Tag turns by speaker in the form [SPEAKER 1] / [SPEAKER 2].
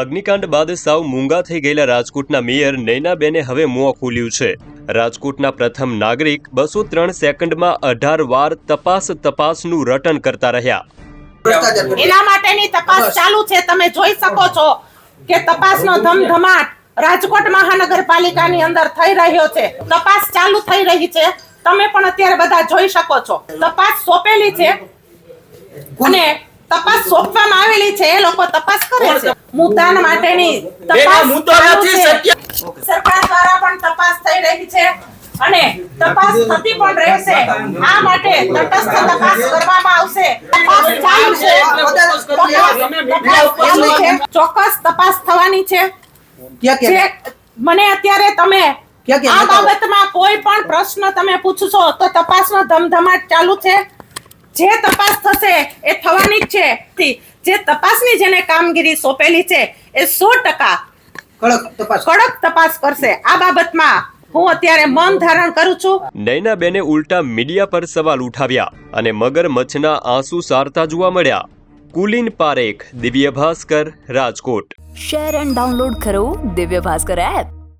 [SPEAKER 1] અગ્નિકાંડ બાદ સાવ મૂંગા થઈ ગયેલા રાજકોટના મેયર નૈનાબેને હવે મોં ખોલ્યું છે. રાજકોટના પ્રથમ નાગરિક બસો ત્રણ સેકન્ડમાં અઢાર વાર તપાસ તપાસનું રટન કરતા રહ્યા.
[SPEAKER 2] એના માટેની તપાસ ચાલુ છે. તમે જોઈ શકો છો કે તપાસનો ધમધમાટ રાજકોટ મહાનગરપાલિકાની અંદર થઈ રહ્યો છે. તપાસ ચાલુ થઈ રહી છે. તમે પણ અત્યારે બધા જોઈ શકો છો. તપાસ સોંપેલી છે. અને તપાસ સોંપવામાં આવેલી છે એ લોકો તપાસ કરે છે. મુદ્દાન માટેની તપાસ
[SPEAKER 3] મુદ્દો નથી, સત્ય-
[SPEAKER 2] સરકાર દ્વારા પણ તપાસ થઈ રહી છે અને તપાસ થતી પણ રહેશે. આ માટે તટસ્થ તપાસ કરવામાં આવશે. તપાસ ચાલુ છે. ચોક્કસ તપાસ થવાની છે. મને અત્યારે તમે આ બાબતમાં કોઈ પણ પ્રશ્ન તમે પૂછશો તો તપાસનો ધમધમાટ ચાલુ છે. જે તપાસ થશે એ થવાની જ છે. જે તપાસની જેને કામગીરી સોંપેલી છે એ સો ટકા
[SPEAKER 4] કડક તપાસ.
[SPEAKER 2] કડક તપાસ કરશે. આ બાબતમાં હું અત્યારે મૌન ધારણ કરું છું.
[SPEAKER 1] નૈનાબેને ઉલટા મીડિયા પર સવાલ ઉઠાવ્યા અને મગરમચ્છના આંસુ સારતા જોવા મળ્યા. Kulin Parekh Divya Bhaskar Rajkot.
[SPEAKER 5] Share and download કરો દિવ્ય ભાસ્કર એપ.